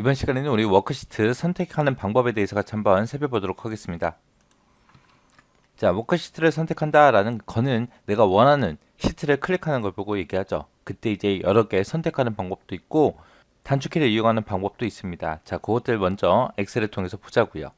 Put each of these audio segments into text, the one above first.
이번 시간에는 우리 워크시트 선택하는 방법에 대해서 같이 한번 살펴보도록 하겠습니다. 자, 워크시트를 선택한다라는 거는 내가 원하는 시트를 클릭하는 걸 보고 얘기하죠. 그때 이제 여러 개 선택하는 방법도 있고 단축키를 이용하는 방법도 있습니다. 자, 그것들 먼저 엑셀을 통해서 보자고요.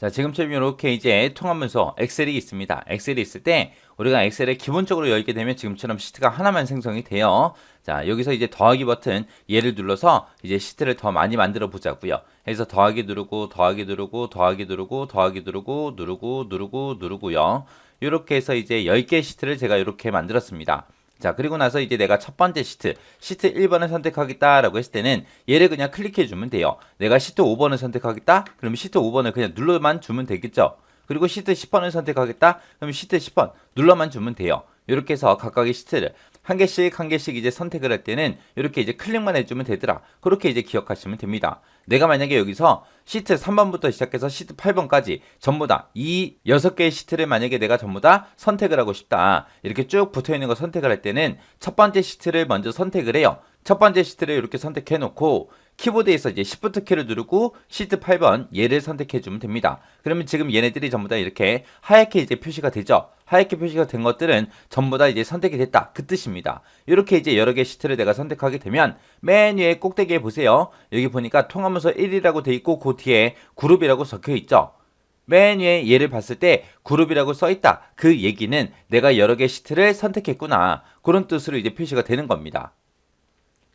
자, 지금처럼 이렇게 이제 통합문서 엑셀이 있습니다. 엑셀이 있을 때 우리가 엑셀에 기본적으로 열게 되면 지금처럼 시트가 하나만 생성이 돼요. 자, 여기서 이제 더하기 버튼 얘를 눌러서 이제 시트를 더 많이 만들어 보자고요. 해서 더하기 누르고 더하기 누르고 더하기 누르고 더하기 누르고 누르고 누르고 누르고요. 이렇게 해서 이제 10개 시트를 제가 이렇게 만들었습니다. 자, 그리고 나서 이제 내가 첫 번째 시트, 시트 1번을 선택하겠다라고 했을 때는 얘를 그냥 클릭해 주면 돼요. 내가 시트 5번을 선택하겠다? 그러면 시트 5번을 그냥 눌러만 주면 되겠죠? 그리고 시트 10번을 선택하겠다? 그럼 시트 10번 눌러만 주면 돼요. 이렇게 해서 각각의 시트를 한 개씩 한 개씩 이제 선택을 할 때는 이렇게 이제 클릭만 해주면 되더라. 그렇게 이제 기억하시면 됩니다. 내가 만약에 여기서 시트 3번부터 시작해서 시트 8번까지 전부 다 이 6개의 시트를 만약에 내가 전부 다 선택을 하고 싶다. 이렇게 쭉 붙어 있는 거 선택을 할 때는 첫 번째 시트를 먼저 선택을 해요. 첫 번째 시트를 이렇게 선택해 놓고 키보드에서 이제 Shift 키를 누르고 시트 8번 얘를 선택해 주면 됩니다. 그러면 지금 얘네들이 전부 다 이렇게 하얗게 이제 표시가 되죠. 하얗게 표시가 된 것들은 전부 다 이제 선택이 됐다. 그 뜻입니다. 이렇게 이제 여러 개 시트를 내가 선택하게 되면 맨 위에 꼭대기에 보세요. 여기 보니까 통화문서 1이라고 돼 있고 그 뒤에 그룹이라고 적혀 있죠. 맨 위에 얘를 봤을 때 그룹이라고 써 있다. 그 얘기는 내가 여러 개 시트를 선택했구나. 그런 뜻으로 이제 표시가 되는 겁니다.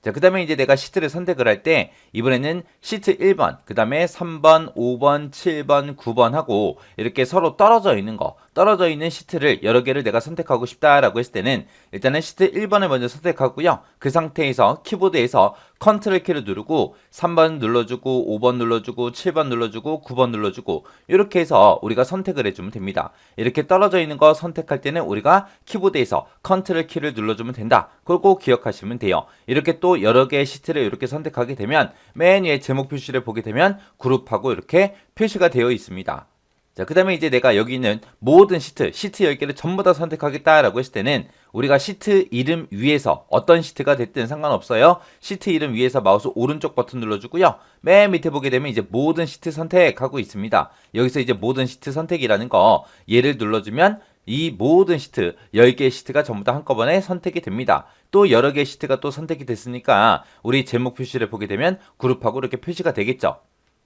자, 그 다음에 이제 내가 시트를 선택을 할 때, 이번에는 시트 1번, 그 다음에 3번, 5번, 7번, 9번 하고, 이렇게 서로 떨어져 있는 거, 떨어져 있는 시트를 여러 개를 내가 선택하고 싶다라고 했을 때는, 일단은 시트 1번을 먼저 선택하고요. 그 상태에서 키보드에서 컨트롤 키를 누르고, 3번 눌러주고, 5번 눌러주고, 7번 눌러주고, 9번 눌러주고, 이렇게 해서 우리가 선택을 해주면 됩니다. 이렇게 떨어져 있는 거 선택할 때는 우리가 키보드에서 컨트롤 키를 눌러주면 된다. 그걸 꼭 기억하시면 돼요. 이렇게 또 여러 개의 시트를 이렇게 선택하게 되면 맨 위에 제목 표시를 보게 되면 그룹하고 이렇게 표시가 되어 있습니다. 자, 그 다음에 이제 내가 여기 있는 모든 시트, 시트 10개를 전부 다 선택하겠다라고 했을 때는 우리가 시트 이름 위에서 어떤 시트가 됐든 상관없어요. 시트 이름 위에서 마우스 오른쪽 버튼 눌러주고요. 맨 밑에 보게 되면 이제 모든 시트 선택하고 있습니다. 여기서 이제 모든 시트 선택이라는 거 얘를 눌러주면 이 모든 시트, 10개의 시트가 전부 다 한꺼번에 선택이 됩니다. 또 여러 개의 시트가 또 선택이 됐으니까 우리 제목 표시를 보게 되면 그룹하고 이렇게 표시가 되겠죠.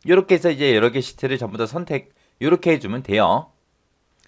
이렇게 해서 이제 여러 개 시트를 전부 다 선택, 이렇게 해주면 돼요.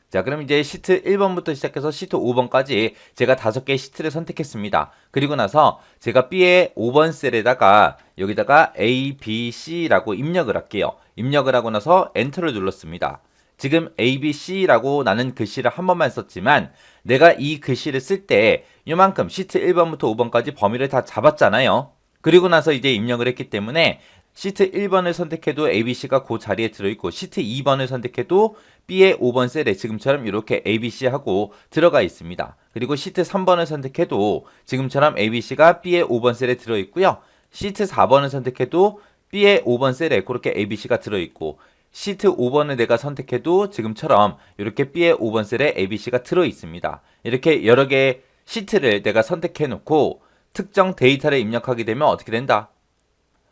자, 그럼 이제 시트 1번부터 시작해서 시트 5번까지 제가 다섯 개의 시트를 선택했습니다. 그리고 나서 제가 B의 5번 셀에다가 여기다가 A, B, C라고 입력을 할게요. 입력을 하고 나서 엔터를 눌렀습니다. 지금 A, B, C라고 나는 글씨를 한 번만 썼지만 내가 이 글씨를 쓸 때 이만큼 시트 1번부터 5번까지 범위를 다 잡았잖아요. 그리고 나서 이제 입력을 했기 때문에 시트 1번을 선택해도 ABC가 그 자리에 들어있고 시트 2번을 선택해도 B의 5번 셀에 지금처럼 이렇게 ABC하고 들어가 있습니다. 그리고 시트 3번을 선택해도 지금처럼 ABC가 B의 5번 셀에 들어있고요. 시트 4번을 선택해도 B의 5번 셀에 그렇게 ABC가 들어있고 시트 5번을 내가 선택해도 지금처럼 이렇게 B의 5번 셀에 ABC가 들어 있습니다. 이렇게 여러 개의 시트를 내가 선택해 놓고 특정 데이터를 입력하게 되면 어떻게 된다?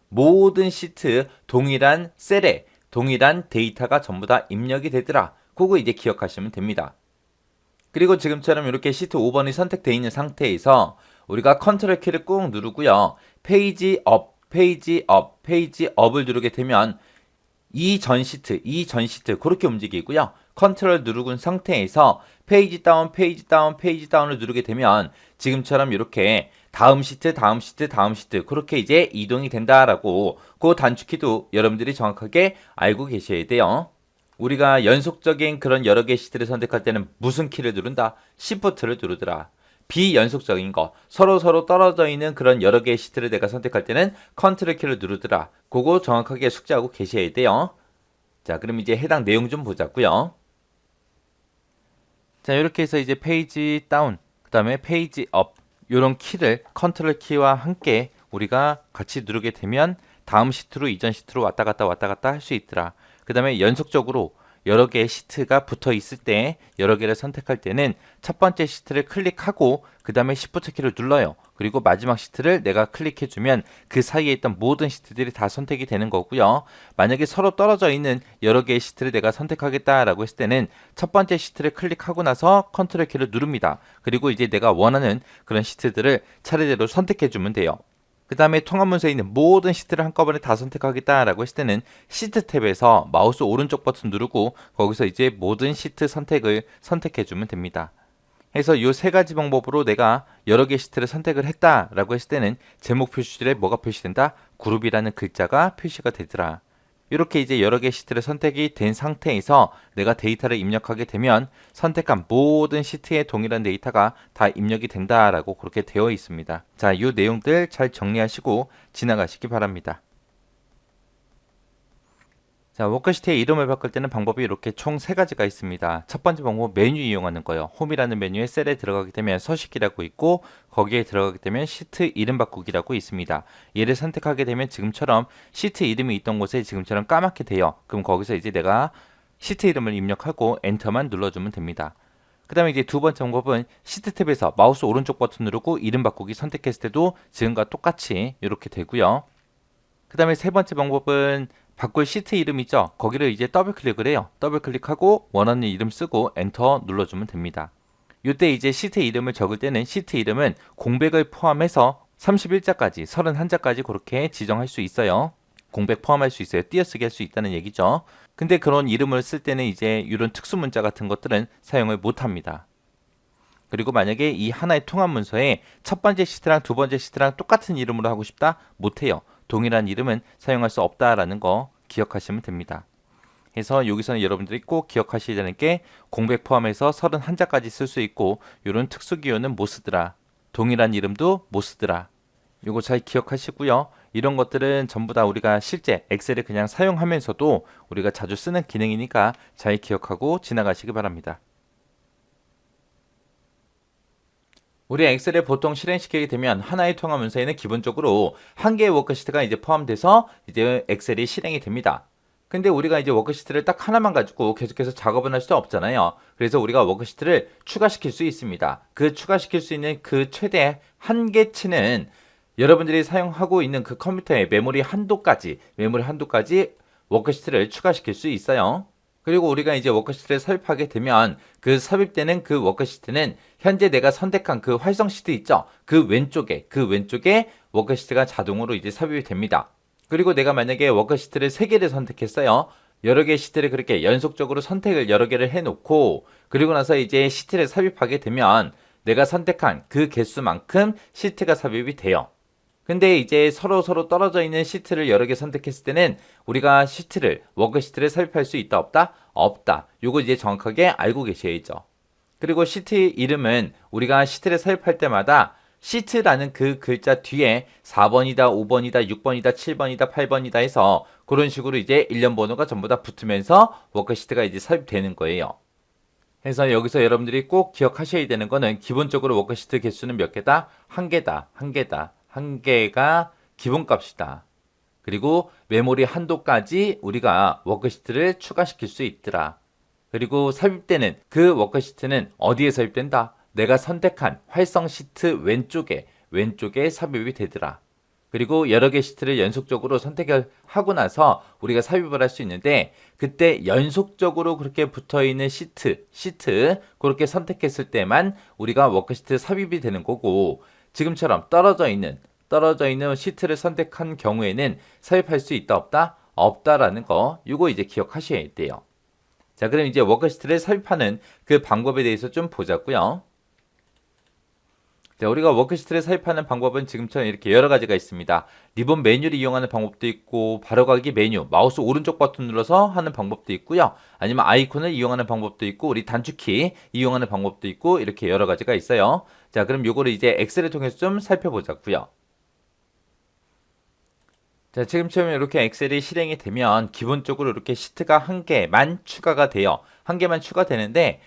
모든 시트 동일한 셀에 동일한 데이터가 전부 다 입력이 되더라. 그거 이제 기억하시면 됩니다. 그리고 지금처럼 이렇게 시트 5번이 선택되어 있는 상태에서 우리가 컨트롤 키를 꾹 누르고요. 페이지 업, 페이지 업, 페이지 업을 누르게 되면 이 전 시트, 이 전 시트 그렇게 움직이고요. 컨트롤 누르은 상태에서 페이지 다운, 페이지 다운, 페이지 다운을 누르게 되면 지금처럼 이렇게 다음 시트, 다음 시트, 다음 시트 그렇게 이제 이동이 된다라고 그 단축키도 여러분들이 정확하게 알고 계셔야 돼요. 우리가 연속적인 그런 여러 개 시트를 선택할 때는 무슨 키를 누른다? Shift를 누르더라. 비연속적인 거, 서로 서로 떨어져 있는 그런 여러 개의 시트를 내가 선택할 때는 컨트롤 키를 누르더라. 그거 정확하게 숙지하고 계셔야 돼요. 자, 그럼 이제 해당 내용 좀 보자고요. 자, 이렇게 해서 이제 페이지 다운, 그 다음에 페이지 업, 이런 키를 컨트롤 키와 함께 우리가 같이 누르게 되면 다음 시트로 이전 시트로 왔다 갔다 왔다 갔다 할 수 있더라. 그 다음에 연속적으로 여러 개의 시트가 붙어 있을 때 여러 개를 선택할 때는 첫 번째 시트를 클릭하고 그 다음에 Shift 키를 눌러요. 그리고 마지막 시트를 내가 클릭해 주면 그 사이에 있던 모든 시트들이 다 선택이 되는 거고요. 만약에 서로 떨어져 있는 여러 개의 시트를 내가 선택하겠다라고 했을 때는 첫 번째 시트를 클릭하고 나서 컨트롤 키를 누릅니다. 그리고 이제 내가 원하는 그런 시트들을 차례대로 선택해 주면 돼요. 그 다음에 통합문서에 있는 모든 시트를 한꺼번에 다 선택하겠다라고 했을 때는 시트 탭에서 마우스 오른쪽 버튼 누르고 거기서 이제 모든 시트 선택을 선택해 주면 됩니다. 해서 이 세 가지 방법으로 내가 여러 개 시트를 선택을 했다라고 했을 때는 제목 표시줄에 뭐가 표시된다? 그룹이라는 글자가 표시가 되더라. 이렇게 이제 여러 개 시트를 선택이 된 상태에서 내가 데이터를 입력하게 되면 선택한 모든 시트에 동일한 데이터가 다 입력이 된다라고 그렇게 되어 있습니다. 자, 이 내용들 잘 정리하시고 지나가시기 바랍니다. 자, 워크시트의 이름을 바꿀 때는 방법이 이렇게 총 세 가지가 있습니다. 첫 번째 방법 메뉴 이용하는 거예요. 홈이라는 메뉴에 셀에 들어가게 되면 서식이라고 있고 거기에 들어가게 되면 시트 이름 바꾸기라고 있습니다. 얘를 선택하게 되면 지금처럼 시트 이름이 있던 곳에 지금처럼 까맣게 돼요. 그럼 거기서 이제 내가 시트 이름을 입력하고 엔터만 눌러주면 됩니다. 그 다음에 이제 두 번째 방법은 시트 탭에서 마우스 오른쪽 버튼 누르고 이름 바꾸기 선택했을 때도 지금과 똑같이 이렇게 되고요. 그 다음에 세 번째 방법은 바꿀 시트 이름 있죠? 거기를 이제 더블 클릭을 해요. 더블 클릭하고 원하는 이름 쓰고 엔터 눌러주면 됩니다. 이때 이제 시트 이름을 적을 때는 시트 이름은 공백을 포함해서 31자까지, 31자까지 그렇게 지정할 수 있어요. 공백 포함할 수 있어요. 띄어쓰기 할 수 있다는 얘기죠. 근데 그런 이름을 쓸 때는 이제 이런 특수 문자 같은 것들은 사용을 못 합니다. 그리고 만약에 이 하나의 통합 문서에 첫 번째 시트랑 두 번째 시트랑 똑같은 이름으로 하고 싶다? 못해요. 동일한 이름은 사용할 수 없다라는 거 기억하시면 됩니다. 그래서 여기서는 여러분들이 꼭 기억하셔야 되는 게 공백 포함해서 31자까지 쓸 수 있고 이런 특수 기호는 못 쓰더라. 동일한 이름도 못 쓰더라. 요거 잘 기억하시고요. 이런 것들은 전부 다 우리가 실제 엑셀을 그냥 사용하면서도 우리가 자주 쓰는 기능이니까 잘 기억하고 지나가시기 바랍니다. 우리 엑셀을 보통 실행시키게 되면 하나의 통합 문서에는 기본적으로 한 개의 워크시트가 이제 포함돼서 이제 엑셀이 실행이 됩니다. 근데 우리가 이제 워크시트를 딱 하나만 가지고 계속해서 작업을 할수 없잖아요. 그래서 우리가 워크시트를 추가시킬 수 있습니다. 그 추가시킬 수 있는 그 최대 한계치는 여러분들이 사용하고 있는 그 컴퓨터의 메모리 한도까지, 메모리 한도까지 워크시트를 추가시킬 수 있어요. 그리고 우리가 이제 워크시트를 삽입하게 되면 그 삽입되는 그 워크시트는 현재 내가 선택한 그 활성 시트 있죠? 그 왼쪽에, 그 왼쪽에 워크시트가 자동으로 이제 삽입이 됩니다. 그리고 내가 만약에 워크시트를 3개를 선택했어요. 여러 개의 시트를 그렇게 연속적으로 선택을 여러 개를 해놓고 그리고 나서 이제 시트를 삽입하게 되면 내가 선택한 그 개수만큼 시트가 삽입이 돼요. 근데 이제 서로 서로 떨어져 있는 시트를 여러 개 선택했을 때는 우리가 시트를 워크 시트를 삽입할 수 있다 없다? 없다. 요거 이제 정확하게 알고 계셔야죠. 그리고 시트 이름은 우리가 시트를 삽입할 때마다 시트라는 그 글자 뒤에 4번이다, 5번이다, 6번이다, 7번이다, 8번이다 해서 그런 식으로 이제 일련 번호가 전부 다 붙으면서 워크시트가 이제 삽입되는 거예요. 그래서 여기서 여러분들이 꼭 기억하셔야 되는 거는 기본적으로 워크시트 개수는 몇 개다? 한 개다, 한 개다. 한 개가 기본값이다. 그리고 메모리 한도까지 우리가 워크시트를 추가시킬 수 있더라. 그리고 삽입되는 그 워크시트는 어디에 삽입된다? 내가 선택한 활성 시트 왼쪽에 왼쪽에 삽입이 되더라. 그리고 여러 개 시트를 연속적으로 선택을 하고 나서 우리가 삽입을 할 수 있는데 그때 연속적으로 그렇게 붙어 있는 시트, 시트 그렇게 선택했을 때만 우리가 워크시트 삽입이 되는 거고 지금처럼 떨어져 있는 떨어져 있는 시트를 선택한 경우에는 삽입할 수 있다 없다 없다라는 거 이거 이제 기억하셔야 돼요. 자 그럼 이제 워크시트를 삽입하는 그 방법에 대해서 좀 보자고요. 자, 우리가 워크시트를 삽입하는 방법은 지금처럼 이렇게 여러 가지가 있습니다. 리본 메뉴를 이용하는 방법도 있고 바로가기 메뉴, 마우스 오른쪽 버튼 눌러서 하는 방법도 있고요. 아니면 아이콘을 이용하는 방법도 있고 우리 단축키 이용하는 방법도 있고 이렇게 여러 가지가 있어요. 자, 그럼 요거를 이제 엑셀을 통해서 좀 살펴보자고요. 자, 지금처럼 이렇게 엑셀이 실행이 되면 기본적으로 이렇게 시트가 한 개만 추가가 돼요. 한 개만 추가되는데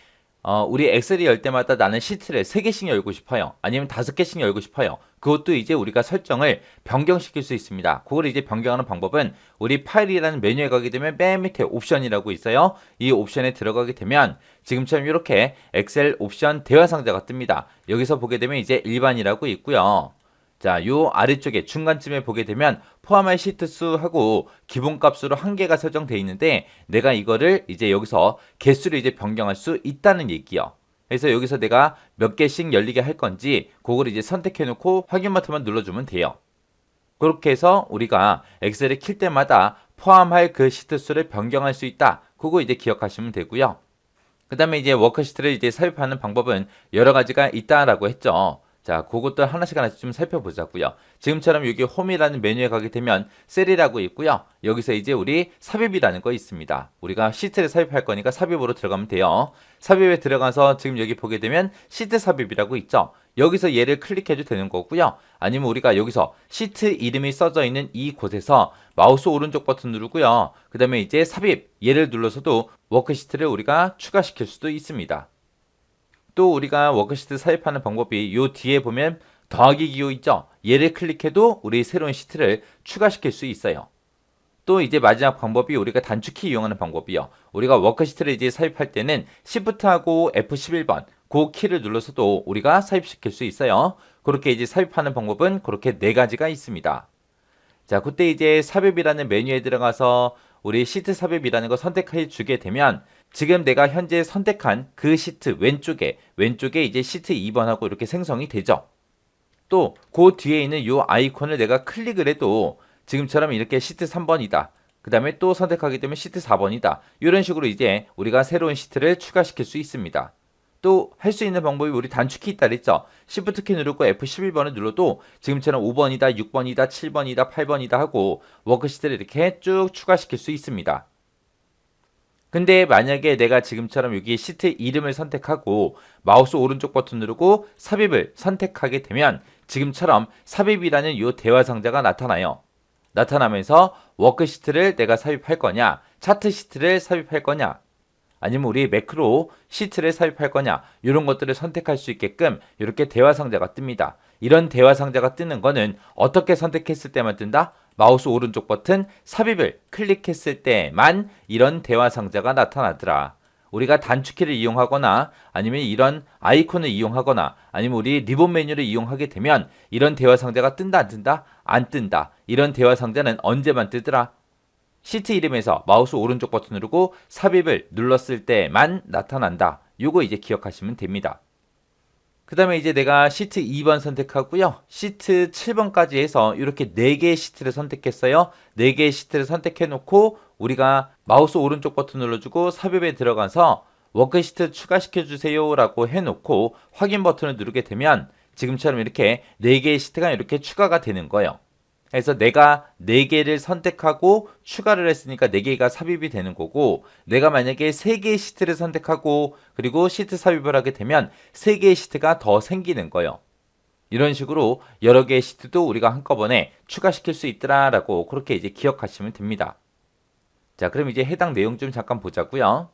어, 우리 엑셀이 열 때마다 나는 시트를 3개씩 열고 싶어요. 아니면 5개씩 열고 싶어요. 그것도 이제 우리가 설정을 변경시킬 수 있습니다. 그걸 이제 변경하는 방법은 우리 파일이라는 메뉴에 가게 되면 맨 밑에 옵션이라고 있어요. 이 옵션에 들어가게 되면 지금처럼 이렇게 엑셀 옵션 대화 상자가 뜹니다. 여기서 보게 되면 이제 일반이라고 있고요. 자, 요 아래쪽에 중간쯤에 보게 되면 포함할 시트 수하고 기본값으로 한 개가 설정되어 있는데 내가 이거를 이제 여기서 개수를 이제 변경할 수 있다는 얘기요. 그래서 여기서 내가 몇 개씩 열리게 할 건지 그걸 이제 선택해 놓고 확인 버튼만 눌러주면 돼요. 그렇게 해서 우리가 엑셀을 킬 때마다 포함할 그 시트 수를 변경할 수 있다. 그거 이제 기억하시면 되고요. 그 다음에 이제 워크시트를 이제 삽입하는 방법은 여러 가지가 있다라고 했죠. 자, 그것도 하나씩 하나씩 좀 살펴보자고요. 지금처럼 여기 홈이라는 메뉴에 가게 되면 셀이라고 있고요. 여기서 이제 우리 삽입이라는 거 있습니다. 우리가 시트를 삽입할 거니까 삽입으로 들어가면 돼요. 삽입에 들어가서 지금 여기 보게 되면 시트 삽입이라고 있죠. 여기서 얘를 클릭해도 되는 거고요. 아니면 우리가 여기서 시트 이름이 써져 있는 이 곳에서 마우스 오른쪽 버튼 누르고요. 그 다음에 이제 삽입 얘를 눌러서도 워크시트를 우리가 추가시킬 수도 있습니다. 또 우리가 워크시트 삽입하는 방법이 요 뒤에 보면 더하기 기호 있죠? 얘를 클릭해도 우리 새로운 시트를 추가시킬 수 있어요. 또 이제 마지막 방법이 우리가 단축키 이용하는 방법이요. 우리가 워크시트를 이제 삽입할 때는 Shift하고 F11번 그 키를 눌러서도 우리가 삽입시킬 수 있어요. 그렇게 이제 삽입하는 방법은 그렇게 네 가지가 있습니다. 자, 그때 이제 삽입이라는 메뉴에 들어가서 우리 시트 삽입이라는 거 선택해 주게 되면 지금 내가 현재 선택한 그 시트 왼쪽에 왼쪽에 이제 시트 2번하고 이렇게 생성이 되죠. 또 그 뒤에 있는 이 아이콘을 내가 클릭을 해도 지금처럼 이렇게 시트 3번이다. 그 다음에 또 선택하게 되면 시트 4번이다. 이런 식으로 이제 우리가 새로운 시트를 추가시킬 수 있습니다. 또 할 수 있는 방법이 우리 단축키 있다 그랬죠. Shift 키 누르고 F11번을 눌러도 지금처럼 5번이다, 6번이다, 7번이다, 8번이다 하고 워크시트를 이렇게 쭉 추가시킬 수 있습니다. 근데 만약에 내가 지금처럼 여기 시트 이름을 선택하고 마우스 오른쪽 버튼 누르고 삽입을 선택하게 되면 지금처럼 삽입이라는 이 대화 상자가 나타나요. 나타나면서 워크시트를 내가 삽입할 거냐, 차트 시트를 삽입할 거냐, 아니면 우리 매크로 시트를 삽입할 거냐, 이런 것들을 선택할 수 있게끔 이렇게 대화 상자가 뜹니다. 이런 대화 상자가 뜨는 거는 어떻게 선택했을 때만 뜬다? 마우스 오른쪽 버튼 삽입을 클릭했을 때만 이런 대화 상자가 나타나더라. 우리가 단축키를 이용하거나 아니면 이런 아이콘을 이용하거나 아니면 우리 리본 메뉴를 이용하게 되면 이런 대화 상자가 뜬다 안 뜬다? 안 뜬다. 이런 대화 상자는 언제만 뜨더라? 시트 이름에서 마우스 오른쪽 버튼 누르고 삽입을 눌렀을 때만 나타난다. 요거 이제 기억하시면 됩니다. 그 다음에 이제 내가 시트 2번 선택하고요. 시트 7번까지 해서 이렇게 4개의 시트를 선택했어요. 4개의 시트를 선택해 놓고 우리가 마우스 오른쪽 버튼 눌러주고 삽입에 들어가서 워크시트 추가시켜 주세요 라고 해 놓고 확인 버튼을 누르게 되면 지금처럼 이렇게 4개의 시트가 이렇게 추가가 되는 거예요. 그래서 내가 4개를 선택하고 추가를 했으니까 4개가 삽입이 되는 거고 내가 만약에 3개의 시트를 선택하고 그리고 시트 삽입을 하게 되면 3개의 시트가 더 생기는 거예요. 이런 식으로 여러 개의 시트도 우리가 한꺼번에 추가시킬 수 있더라라고 그렇게 이제 기억하시면 됩니다. 자, 그럼 이제 해당 내용 좀 잠깐 보자고요.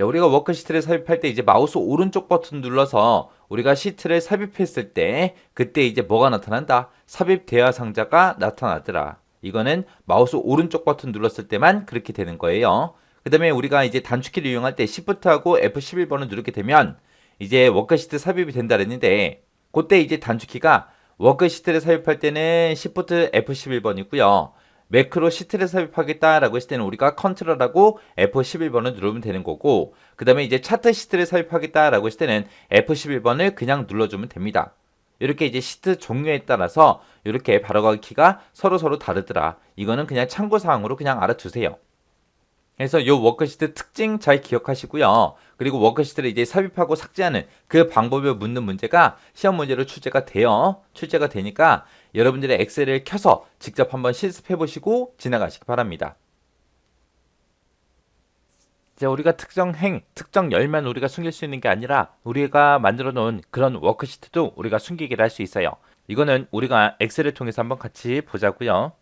자, 우리가 워크 시트를 삽입할 때 이제 마우스 오른쪽 버튼 눌러서 우리가 시트를 삽입했을 때 그때 이제 뭐가 나타난다? 삽입 대화 상자가 나타나더라. 이거는 마우스 오른쪽 버튼 눌렀을 때만 그렇게 되는 거예요. 그 다음에 우리가 이제 단축키를 이용할 때 Shift하고 F11번을 누르게 되면 이제 워크시트 삽입이 된다 그랬는데 그때 이제 단축키가 워크시트를 삽입할 때는 Shift F11번이고요. 매크로 시트를 삽입하겠다라고 했을 때는 우리가 컨트롤하고 F11번을 누르면 되는 거고 그 다음에 이제 차트 시트를 삽입하겠다라고 했을 때는 F11번을 그냥 눌러주면 됩니다. 이렇게 이제 시트 종류에 따라서 이렇게 바로가기 키가 서로 서로 다르더라. 이거는 그냥 참고 사항으로 그냥 알아두세요. 그래서 이 워크시트 특징 잘 기억하시고요. 그리고 워크시트를 이제 삽입하고 삭제하는 그 방법을 묻는 문제가 시험 문제로 출제가 돼요. 출제가 되니까 여러분들의 엑셀을 켜서 직접 한번 실습해 보시고 지나가시기 바랍니다. 자, 우리가 특정 행, 특정 열만 우리가 숨길 수 있는 게 아니라 우리가 만들어 놓은 그런 워크시트도 우리가 숨기기를 할 수 있어요. 이거는 우리가 엑셀을 통해서 한번 같이 보자고요.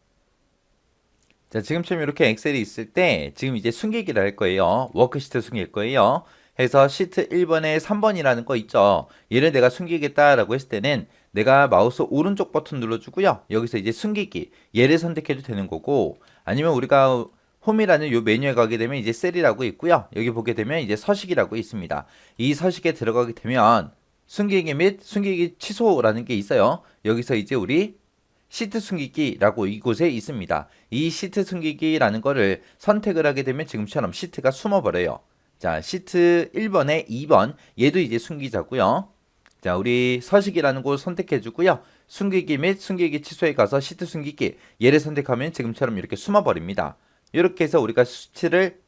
자, 지금처럼 이렇게 엑셀이 있을 때 지금 이제 숨기기를 할 거예요. 워크시트 숨길 거예요. 해서 시트 1번에 3번이라는 거 있죠. 얘를 내가 숨기겠다라고 했을 때는 내가 마우스 오른쪽 버튼 눌러주고요. 여기서 이제 숨기기 얘를 선택해도 되는 거고 아니면 우리가 홈이라는 요 메뉴에 가게 되면 이제 셀이라고 있고요. 여기 보게 되면 이제 서식이라고 있습니다. 이 서식에 들어가게 되면 숨기기 및 숨기기 취소라는 게 있어요. 여기서 이제 우리 시트 숨기기라고 이곳에 있습니다. 이 시트 숨기기라는 거를 선택을 하게 되면 지금처럼 시트가 숨어버려요. 자, 시트 1번에 2번 얘도 이제 숨기자고요. 자, 우리 서식이라는 곳 선택해 주고요. 숨기기 및 숨기기 취소에 가서 시트 숨기기 얘를 선택하면 지금처럼 이렇게 숨어 버립니다. 이렇게 해서 우리가 시트를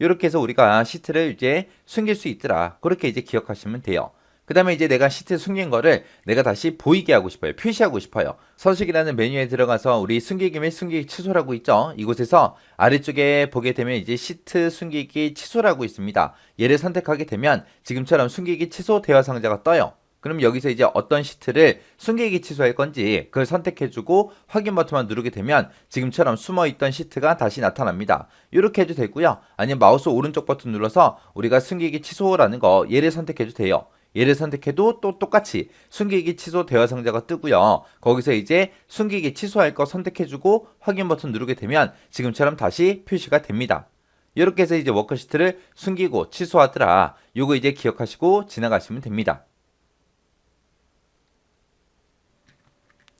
이렇게 해서 우리가 시트를 이제 숨길 수 있더라. 그렇게 이제 기억하시면 돼요. 그 다음에 이제 내가 시트 숨긴 거를 내가 다시 보이게 하고 싶어요. 표시하고 싶어요. 서식이라는 메뉴에 들어가서 우리 숨기기 및 숨기기 취소라고 있죠. 이곳에서 아래쪽에 보게 되면 이제 시트 숨기기 취소라고 있습니다. 얘를 선택하게 되면 지금처럼 숨기기 취소 대화 상자가 떠요. 그럼 여기서 이제 어떤 시트를 숨기기 취소할 건지 그걸 선택해주고 확인 버튼만 누르게 되면 지금처럼 숨어있던 시트가 다시 나타납니다. 이렇게 해도 되고요. 아니면 마우스 오른쪽 버튼 눌러서 우리가 숨기기 취소라는 거 얘를 선택해도 돼요. 얘를 선택해도 또 똑같이 숨기기 취소 대화 상자가 뜨고요. 거기서 이제 숨기기 취소할 거 선택해주고 확인 버튼 누르게 되면 지금처럼 다시 표시가 됩니다. 이렇게 해서 이제 워크시트를 숨기고 취소하더라. 요거 이제 기억하시고 지나가시면 됩니다.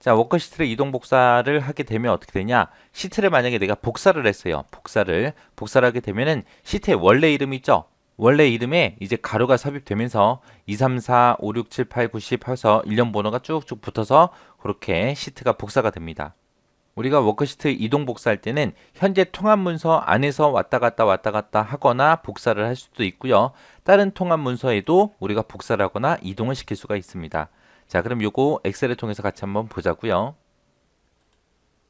자, 워크시트를 이동 복사를 하게 되면 어떻게 되냐? 시트를 만약에 내가 복사를 했어요. 복사를. 복사를 하게 되면은 시트의 원래 이름 있죠? 원래 이름에 이제 가로가 삽입되면서 2, 3, 4, 5, 6, 7, 8, 9, 10 해서 일련 번호가 쭉쭉 붙어서 그렇게 시트가 복사가 됩니다. 우리가 워크시트 이동 복사할 때는 현재 통합 문서 안에서 왔다 갔다 왔다 갔다 하거나 복사를 할 수도 있고요. 다른 통합 문서에도 우리가 복사를 하거나 이동을 시킬 수가 있습니다. 자, 그럼 요거 엑셀을 통해서 같이 한번 보자고요.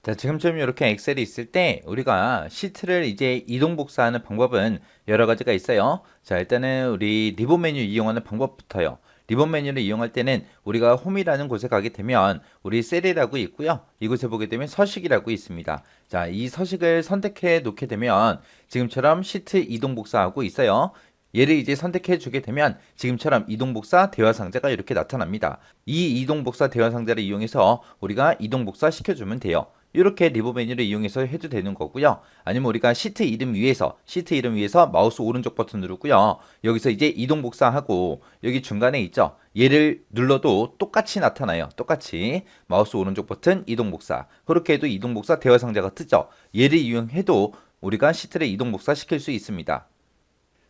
자, 지금처럼 이렇게 엑셀이 있을 때 우리가 시트를 이제 이동 복사하는 방법은 여러 가지가 있어요. 자, 일단은 우리 리본 메뉴 이용하는 방법부터요. 리본 메뉴를 이용할 때는 우리가 홈이라는 곳에 가게 되면 우리 셀이라고 있고요. 이곳에 보게 되면 서식이라고 있습니다. 자, 이 서식을 선택해 놓게 되면 지금처럼 시트 이동 복사하고 있어요. 얘를 이제 선택해 주게 되면 지금처럼 이동 복사 대화 상자가 이렇게 나타납니다. 이 이동 복사 대화 상자를 이용해서 우리가 이동 복사 시켜주면 돼요. 이렇게 리보 메뉴를 이용해서 해도 되는 거고요. 아니면 우리가 시트 이름 위에서 시트 이름 위에서 마우스 오른쪽 버튼 누르고요. 여기서 이제 이동 복사하고 여기 중간에 있죠. 얘를 눌러도 똑같이 나타나요. 똑같이 마우스 오른쪽 버튼 이동 복사. 그렇게 해도 이동 복사 대화 상자가 뜨죠. 얘를 이용해도 우리가 시트를 이동 복사 시킬 수 있습니다.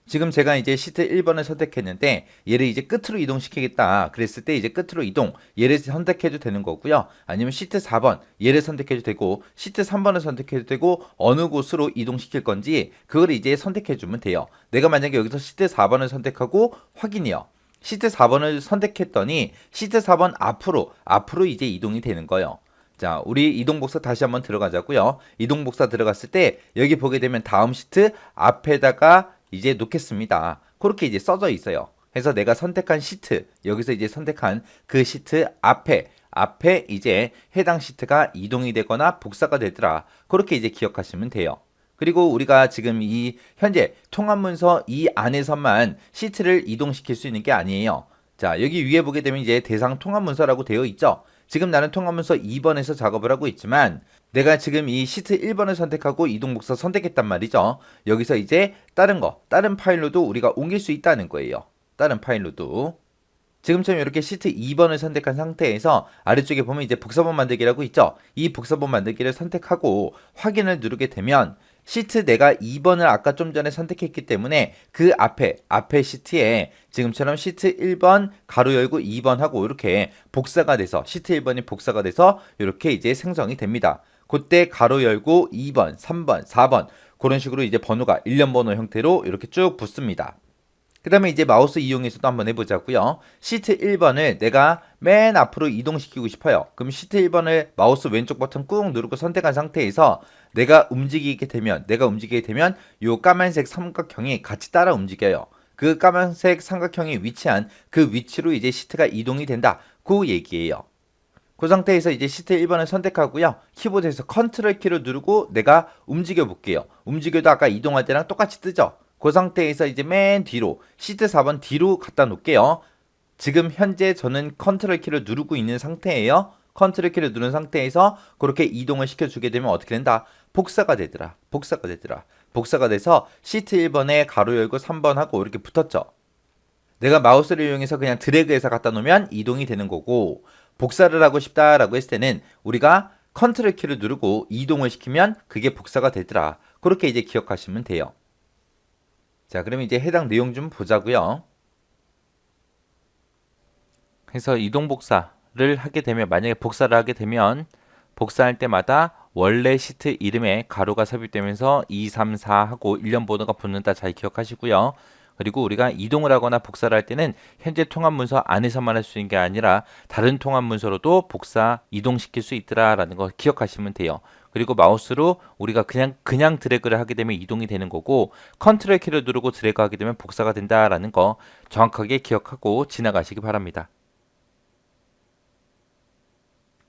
지금 제가 이제 시트 1번을 선택했는데 얘를 이제 끝으로 이동시키겠다. 그랬을 때 이제 끝으로 이동. 얘를 선택해도 되는 거고요. 아니면 시트 4번 얘를 선택해도 되고 시트 3번을 선택해도 되고 어느 곳으로 이동시킬 건지 그걸 이제 선택해 주면 돼요. 내가 만약에 여기서 시트 4번을 선택하고 확인이요. 시트 4번을 선택했더니 시트 4번 앞으로 앞으로 이제 이동이 되는 거예요. 자, 우리 이동 복사 다시 한번 들어가자고요. 이동 복사 들어갔을 때 여기 보게 되면 다음 시트 앞에다가 이제 놓겠습니다. 그렇게 이제 써져 있어요. 그래서 내가 선택한 시트, 여기서 이제 선택한 그 시트 앞에, 앞에 이제 해당 시트가 이동이 되거나 복사가 되더라. 그렇게 이제 기억하시면 돼요. 그리고 우리가 지금 이 현재 통합문서 이 안에서만 시트를 이동시킬 수 있는 게 아니에요. 자, 여기 위에 보게 되면 이제 대상 통합문서라고 되어 있죠. 지금 나는 통합문서 2번에서 작업을 하고 있지만 내가 지금 이 시트 1번을 선택하고 이동 복사 선택했단 말이죠. 여기서 이제 다른 거, 다른 파일로도 우리가 옮길 수 있다는 거예요. 다른 파일로도. 지금처럼 이렇게 시트 2번을 선택한 상태에서 아래쪽에 보면 이제 복사본 만들기라고 있죠. 이 복사본 만들기를 선택하고 확인을 누르게 되면 시트 내가 2번을 아까 좀 전에 선택했기 때문에 그 앞에 앞에 시트에 지금처럼 시트 1번 가로 열고 2번 하고 이렇게 복사가 돼서 시트 1번이 복사가 돼서 이렇게 이제 생성이 됩니다. 그때 가로 열고 2번, 3번, 4번 그런 식으로 이제 번호가 일련 번호 형태로 이렇게 쭉 붙습니다. 그 다음에 이제 마우스 이용해서도 한번 해보자고요. 시트 1번을 내가 맨 앞으로 이동시키고 싶어요. 그럼 시트 1번을 마우스 왼쪽 버튼 꾹 누르고 선택한 상태에서 내가 움직이게 되면 내가 움직이게 되면 요 까만색 삼각형이 같이 따라 움직여요. 그 까만색 삼각형이 위치한 그 위치로 이제 시트가 이동이 된다. 그 얘기예요. 그 상태에서 이제 시트 1번을 선택하고요. 키보드에서 컨트롤 키를 누르고 내가 움직여 볼게요. 움직여도 아까 이동할 때랑 똑같이 뜨죠? 그 상태에서 이제 맨 뒤로 시트 4번 뒤로 갖다 놓을게요. 지금 현재 저는 컨트롤 키를 누르고 있는 상태예요. 컨트롤 키를 누른 상태에서 그렇게 이동을 시켜주게 되면 어떻게 된다? 복사가 되더라. 복사가 되더라. 복사가 돼서 시트 1번에 가로 열고 3번 하고 이렇게 붙었죠. 내가 마우스를 이용해서 그냥 드래그해서 갖다 놓으면 이동이 되는 거고 복사를 하고 싶다라고 했을 때는 우리가 컨트롤 키를 누르고 이동을 시키면 그게 복사가 되더라. 그렇게 이제 기억하시면 돼요. 자, 그러면 이제 해당 내용 좀 보자고요. 그래서 이동 복사를 하게 되면 만약에 복사를 하게 되면 복사할 때마다 원래 시트 이름에 가로가 삽입되면서 2, 3, 4 하고 일련 번호가 붙는다 잘 기억하시고요. 그리고 우리가 이동을 하거나 복사를 할 때는 현재 통합 문서 안에서만 할 수 있는 게 아니라 다른 통합 문서로도 복사 이동시킬 수 있더라라는 거 기억하시면 돼요. 그리고 마우스로 우리가 그냥 그냥 드래그를 하게 되면 이동이 되는 거고 컨트롤 키를 누르고 드래그 하게 되면 복사가 된다라는 거 정확하게 기억하고 지나가시기 바랍니다.